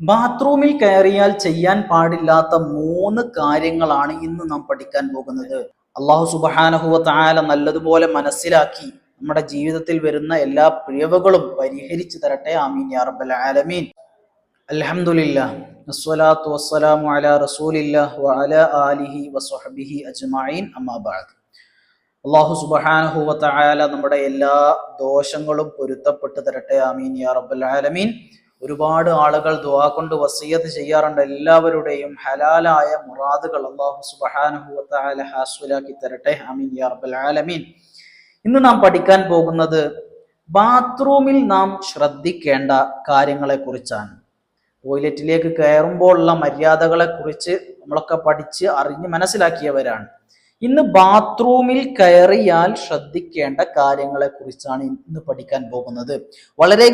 ബാത്റൂമിൽ കയറിയാൽ ചെയ്യാൻ പാടില്ലാത്ത മൂന്ന് കാര്യങ്ങളാണ് ഇന്ന് നാം പഠിക്കാൻ പോകുന്നത്. അള്ളാഹു സുബഹാനഹുവ നല്ലതുപോലെ മനസ്സിലാക്കി നമ്മുടെ ജീവിതത്തിൽ വരുന്ന എല്ലാ പിഴവുകളും പരിഹരിച്ചു തരട്ടെ. ആമീൻ യാ റബ്ബൽ ആലമീൻ. വസ്സലാമു ആലിഹി അള്ളാഹു സുബ്ഹാനഹു വ നമ്മുടെ എല്ലാ ദോഷങ്ങളും പൊരുത്തപ്പെട്ട് തരട്ടെ. ആമീൻ യാ റബ്ബൽ ആലമീൻ. ഒരുപാട് ആളുകൾ ദുവാ കൊണ്ട് വസിയത്ത് ചെയ്യാറുണ്ട്. എല്ലാവരുടെയും ഹലാലായ മുറാദുകൾ അള്ളാഹു ഹാസ്വലാക്കി തരട്ടെ. ആമീൻ യാ റബ്ബൽ ആലമീൻ. ഇന്ന് നാം പഠിക്കാൻ പോകുന്നത് ബാത്റൂമിൽ നാം ശ്രദ്ധിക്കേണ്ട കാര്യങ്ങളെ കുറിച്ചാണ് ടോയ്ലറ്റിലേക്ക് കയറുമ്പോഴുള്ള മര്യാദകളെ കുറിച്ച് നമ്മളൊക്കെ പഠിച്ച് അറിഞ്ഞ് മനസ്സിലാക്കിയവരാണ്. ഇന്ന് ബാത്റൂമിൽ കയറിയാൽ ശ്രദ്ധിക്കേണ്ട കാര്യങ്ങളെ കുറിച്ചാണ് ഇന്ന് പഠിക്കാൻ പോകുന്നത്. വളരെ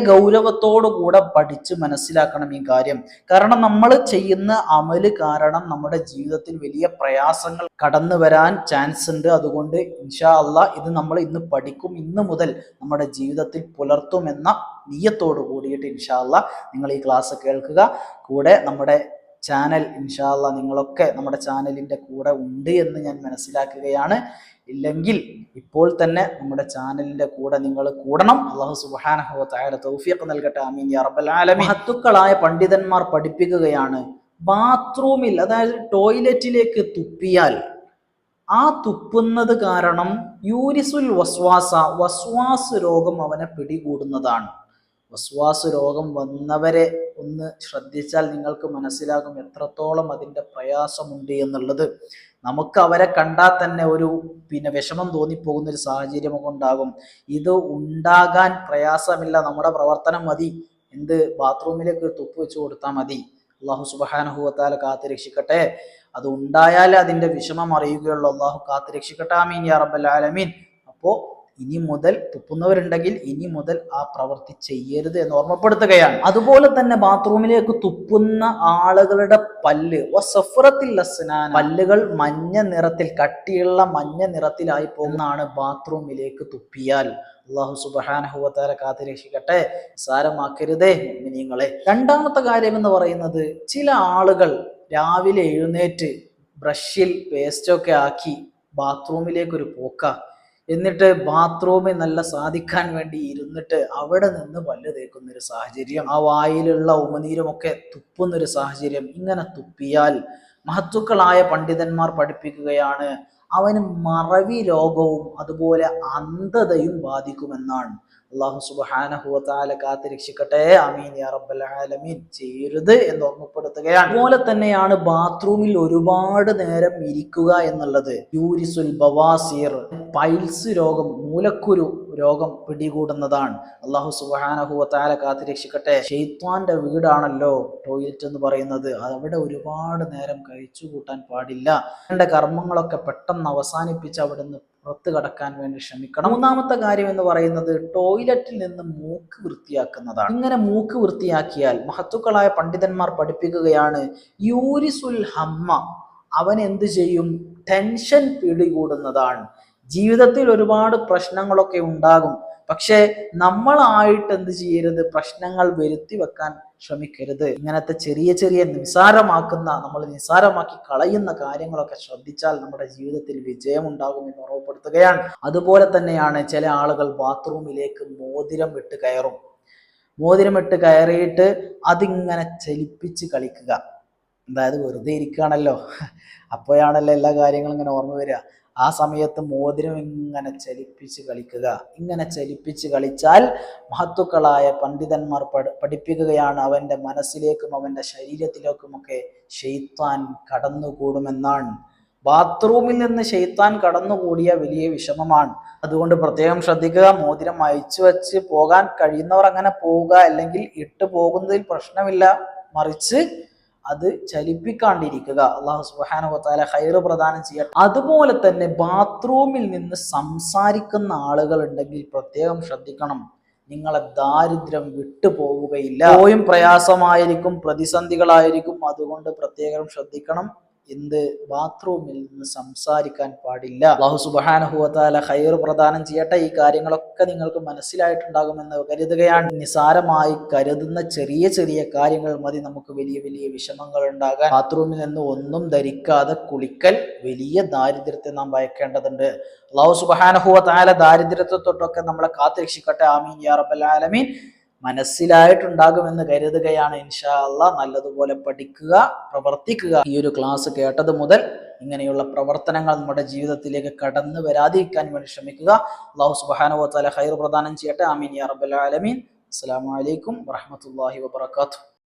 കൂടെ പഠിച്ച് മനസ്സിലാക്കണം ഈ കാര്യം. കാരണം നമ്മൾ ചെയ്യുന്ന അമൽ കാരണം നമ്മുടെ ജീവിതത്തിൽ വലിയ പ്രയാസങ്ങൾ കടന്നു വരാൻ ചാൻസ് ഉണ്ട്. അതുകൊണ്ട് ഇൻഷാ അല്ല ഇത് നമ്മൾ ഇന്ന് പഠിക്കും. ഇന്ന് മുതൽ നമ്മുടെ ജീവിതത്തിൽ പുലർത്തുമെന്ന നീയത്തോട് കൂടിയിട്ട് ഇൻഷാ അള്ളാ നിങ്ങൾ ഈ ക്ലാസ് കേൾക്കുക. കൂടെ നമ്മുടെ ചാനൽ ഇൻഷാല്ല നിങ്ങളൊക്കെ നമ്മുടെ ചാനലിന്റെ കൂടെ ഉണ്ട് എന്ന് ഞാൻ മനസ്സിലാക്കുകയാണ്. ഇല്ലെങ്കിൽ ഇപ്പോൾ തന്നെ നമ്മുടെ ചാനലിന്റെ കൂടെ നിങ്ങൾ കൂടണം. അള്ളാഹു സുബാനഹു തൗഫീഖ് നൽകട്ടെ. അമീൻ യാ റബ്ബൽ ആലമീൻ. മഹത്തുക്കളായ പണ്ഡിതന്മാർ പഠിപ്പിക്കുകയാണ് ബാത്റൂമിൽ അതായത് ടോയ്ലറ്റിലേക്ക് തുപ്പിയാൽ. ആ തുപ്പുന്നത് കാരണം യൂരിസുൽ വസ്വാസ വസ്വാസ് രോഗം അവനെ പിടികൂടുന്നതാണ്. വസ്വാസ് രോഗം വന്നവരെ ഒന്ന് ശ്രദ്ധിച്ചാൽ നിങ്ങൾക്ക് മനസ്സിലാകും എത്രത്തോളം അതിന്റെ പ്രയാസമുണ്ട് എന്നുള്ളത്. നമുക്ക് അവരെ കണ്ടാൽ തന്നെ ഒരു പിന്നെ വിഷമം തോന്നിപ്പോകുന്ന ഒരു സാഹചര്യം ഉണ്ടാകും ഇത് ഉണ്ടാകാൻ പ്രയാസമില്ല. നമ്മുടെ പ്രവർത്തനം മതി. എന്ത്? ബാത്റൂമിലേക്ക് തുപ്പ് വെച്ച് കൊടുത്താൽ മതി. അള്ളാഹു സുബാനഹുവത്താല കാത്ത് രക്ഷിക്കട്ടെ. അത് ഉണ്ടായാൽ അതിന്റെ വിഷമം അറിയുകയുള്ളൂ. അള്ളാഹു കാത്ത് രക്ഷിക്കട്ടെ. ആമീൻ യാ റബ്ബൽ ആലമീൻ. അപ്പോ ഇനി മുതൽ തുപ്പുന്നവരുണ്ടെങ്കിൽ ഇനി മുതൽ ആ പ്രവൃത്തി ചെയ്യരുത് എന്ന് ഓർമ്മപ്പെടുത്തുകയാണ്. അതുപോലെ തന്നെ ബാത്റൂമിലേക്ക് തുപ്പുന്ന ആളുകളുടെ പല്ല്. സഫറത്തിൽ അസ്നാൻ പല്ലുകൾ മഞ്ഞ നിറത്തിൽ കട്ടിയുള്ള മഞ്ഞ നിറത്തിലായി പോകുന്നതാണ് ബാത്റൂമിലേക്ക് തുപ്പിയാൽ. അള്ളാഹു സുബാനഹുവത്താരെ കാത്തു രക്ഷിക്കട്ടെ. സാരമാക്കരുതേ നിങ്ങളെ രണ്ടാമത്തെ കാര്യം എന്ന് പറയുന്നത് ചില ആളുകൾ രാവിലെ എഴുന്നേറ്റ് ബ്രഷിൽ പേസ്റ്റൊക്കെ ആക്കി ബാത്റൂമിലേക്കൊരു പോക്ക. എന്നിട്ട് ബാത്റൂമിൽ നല്ല സാധിക്കാൻ വേണ്ടി ഇരുന്നിട്ട് അവിടെ നിന്ന് പല്ല് തേക്കുന്ന ഒരു സാഹചര്യം ആ വായിലുള്ള ഉമനീരമൊക്കെ തുപ്പുന്ന ഒരു സാഹചര്യം ഇങ്ങനെ തുപ്പിയാൽ മഹത്തുക്കളായ പണ്ഡിതന്മാർ പഠിപ്പിക്കുകയാണ്. അവന് മറവി രോഗവും അതുപോലെ അന്ധതയും ബാധിക്കുമെന്നാണ്. അള്ളാഹു സുബാനഹുവത്താല കാത്ത് രക്ഷിക്കട്ടെ അമീൻ യാ റബ്ബൽ ആലമീൻ. ചെയ്യരുത് എന്ന് ഓർമ്മപ്പെടുത്തുകയാണ്. അതുപോലെ തന്നെയാണ് ബാത്റൂമിൽ ഒരുപാട് നേരം ഇരിക്കുക എന്നുള്ളത്. യൂരിസുൽ ബവാസീർ. പൈൽസ് രോഗം മൂലക്കുരു രോഗം പിടികൂടുന്നതാണ്. അള്ളാഹു സുബാനഹുവത്താല കാത്ത് രക്ഷിക്കട്ടെ ഷെയ്ത്വാന്റെ വീടാണല്ലോ ടോയ്ലറ്റ് എന്ന് പറയുന്നത്. അവിടെ ഒരുപാട് നേരം കഴിച്ചു കൂട്ടാൻ പാടില്ല. എന്റെ കർമ്മങ്ങളൊക്കെ പെട്ടെന്ന് അവസാനിപ്പിച്ച് അവിടുന്ന് പുറത്ത് കടക്കാൻ വേണ്ടി ശ്രമിക്കണം. ഒന്നാമത്തെ കാര്യം എന്ന് പറയുന്നത് ടോയ്ലറ്റിൽ നിന്ന് മൂക്ക് വൃത്തിയാക്കുന്നതാണ്. ഇങ്ങനെ മൂക്ക് വൃത്തിയാക്കിയാൽ മഹത്തുക്കളായ പണ്ഡിതന്മാർ പഠിപ്പിക്കുകയാണ് യൂരിസുൽ ഹമ്മ അവൻ എന്ത് ചെയ്യും? ടെൻഷൻ പിടികൂടുന്നതാണ്. ജീവിതത്തിൽ ഒരുപാട് പ്രശ്നങ്ങളൊക്കെ ഉണ്ടാകും. പക്ഷേ നമ്മളായിട്ട് എന്ത് ചെയ്യരുത്? പ്രശ്നങ്ങൾ വരുത്തി വെക്കാൻ ശ്രമിക്കരുത് ഇങ്ങനത്തെ ചെറിയ ചെറിയ നിസ്സാരമാക്കുന്ന നമ്മൾ നിസ്സാരമാക്കി കളയുന്ന കാര്യങ്ങളൊക്കെ ശ്രദ്ധിച്ചാൽ നമ്മുടെ ജീവിതത്തിൽ വിജയമുണ്ടാകും എന്ന് ഉറവപ്പെടുത്തുകയാണ് അതുപോലെ തന്നെയാണ് ചില ആളുകൾ ബാത്റൂമിലേക്ക് മോതിരം ഇട്ട് കയറും. മോതിരം ഇട്ട് കയറിയിട്ട് അതിങ്ങനെ ചലിപ്പിച്ച് കളിക്കുക. അതായത് വെറുതെ ഇരിക്കുകയാണല്ലോ. അപ്പോഴാണല്ലോ എല്ലാ കാര്യങ്ങളും ഇങ്ങനെ ഓർമ്മ വരിക. ആ സമയത്ത് മോതിരം ഇങ്ങനെ ചലിപ്പിച്ച് കളിക്കുക. ഇങ്ങനെ ചലിപ്പിച്ച് കളിച്ചാൽ മഹത്തുക്കളായ പണ്ഡിതന്മാർ പഠിപ്പിക്കുകയാണ് അവന്റെ മനസ്സിലേക്കും അവന്റെ ശരീരത്തിലേക്കുമൊക്കെ ഷെയ്ത്താൻ കടന്നുകൂടുമെന്നാണ്. ബാത്റൂമിൽ നിന്ന് ഷെയ്ത്താൻ കടന്നുകൂടിയ വലിയ വിഷമമാണ്. അതുകൊണ്ട് പ്രത്യേകം ശ്രദ്ധിക്കുക മോതിരം അയച്ചു വെച്ച് പോകാൻ കഴിയുന്നവർ അങ്ങനെ പോവുക അല്ലെങ്കിൽ ഇട്ട് പോകുന്നതിൽ പ്രശ്നമില്ല. മറിച്ച് അത് ചലിപ്പിക്കാണ്ടിരിക്കുക. അള്ളാഹു സുബാനുവത്താല ഹൈർ പ്രദാനം ചെയ്യട്ടെ. അതുപോലെ തന്നെ ബാത്റൂമിൽ നിന്ന് സംസാരിക്കുന്ന ആളുകൾ ഉണ്ടെങ്കിൽ പ്രത്യേകം ശ്രദ്ധിക്കണം. നിങ്ങളെ ദാരിദ്ര്യം വിട്ടുപോവുകയില്ല പോയും പ്രയാസമായിരിക്കും പ്രതിസന്ധികളായിരിക്കും. അതുകൊണ്ട് പ്രത്യേകം ശ്രദ്ധിക്കണം. എന്ത് ബാത്റൂമിൽ നിന്ന് സംസാരിക്കാൻ പാടില്ല. അള്ളാഹു സുബാനഹുവത്താല ഹൈർ പ്രദാനം ചെയ്യട്ടെ. ഈ കാര്യങ്ങളൊക്കെ നിങ്ങൾക്ക് മനസ്സിലായിട്ടുണ്ടാകുമെന്ന് കരുതുകയാണ്. നിസാരമായി കരുതുന്ന ചെറിയ ചെറിയ കാര്യങ്ങൾ മതി. നമുക്ക് വലിയ വലിയ വിഷമങ്ങൾ ഉണ്ടാകാൻ. ബാത്റൂമിൽ നിന്ന് ഒന്നും ധരിക്കാതെ കുളിക്കൽ വലിയ ദാരിദ്ര്യത്തെ നാം ഭയക്കേണ്ടതുണ്ട് അള്ളാഹു സുബാനഹുവത്താല ദാരിദ്ര്യത്തെ തൊട്ടൊക്കെ നമ്മളെ കാത്തുരക്ഷിക്കട്ടെ. ആമീൻ യാ റബ്ബൽ ആലമീൻ. മനസ്സിലായിട്ടുണ്ടാകുമെന്ന് കരുതുകയാണ് ഇൻഷാ അള്ളാ നല്ലതുപോലെ പഠിക്കുക പ്രവർത്തിക്കുക. ഈ ഒരു ക്ലാസ് കേട്ടത് മുതൽ ഇങ്ങനെയുള്ള പ്രവർത്തനങ്ങൾ നമ്മുടെ ജീവിതത്തിലേക്ക് കടന്നു വരാതിരിക്കാൻ വേണ്ടി ശ്രമിക്കുക. അള്ളാഹു സുബാനുവത്താല ഹൈർ പ്രദാനം ചെയ്യട്ടെ. ആമീൻ യാ റബ്ബൽ ആലമീൻ. അസ്സലാമു അലൈക്കും വറഹ്മത്തുള്ളാഹി വബറകാതുഹു.